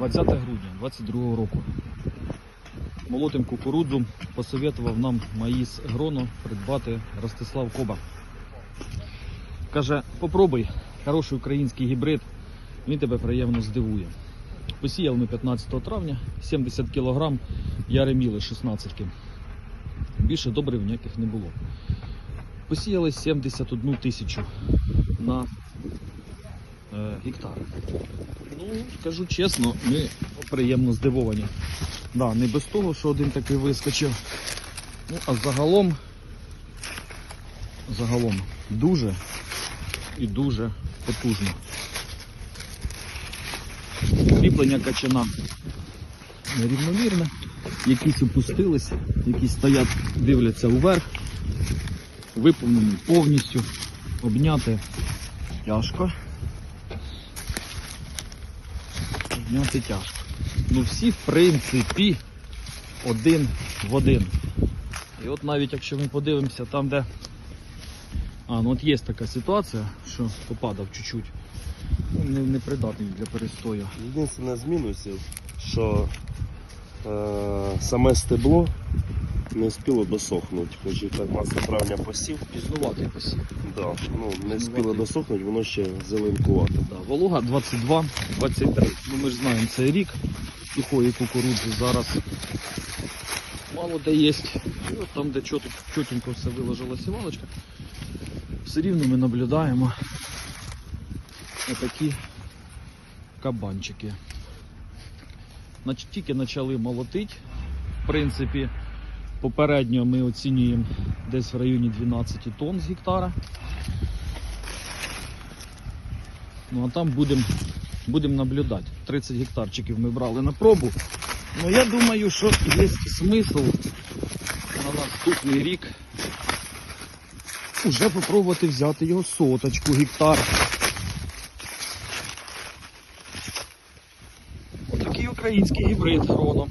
20 грудня 22 року. Молотим кукурудзу посоветував нам Маїс Гроно придбати Ростислав Коба. Каже, попробуй хороший український гібрид, він тебе приємно здивує. Посіяли ми 15 травня 70 кг яреміли 16 Більше добрив ніяких не було. Посіяли 71 тисячу на гектар. Ну, скажу чесно, ми приємно здивовані. Да, не без того, що один такий вискочив. Ну, а загалом, загалом дуже і дуже потужно. Кріплення качана нерівномірне, якісь опустились, якісь стоять, дивляться вверх, виповнені повністю, обняти тяжко. Обняти тяжко. Ну всі в принципі один в один. І от навіть якщо ми подивимося там, де. А, ну от є така ситуація, що попадав чуть-чуть. Ну, не, придатний для перестою. Єдине з мінусів, що е, саме стебло не встигло досохнути. Хоч і 15 травня посів, Пізнуватий посів. да, ну, не встигло досохнути, воно ще зеленкувате. Да, волога 22-23. Ну ми ж знаємо цей рік сухої кукурудзи зараз мало де є. І там, де чотенько все виложила сівалочка, все рівно ми наблюдаємо отакі кабанчики. Тільки почали молотити. В принципі, попередньо ми оцінюємо десь в районі 12 тонн з гектара. Ну а там будемо будем наблюдати. 30 гектарчиків ми брали на пробу. Ну я думаю, що є смисл на наступний рік уже попробувати взяти його соточку гектар. Отакий український гібрид гроном.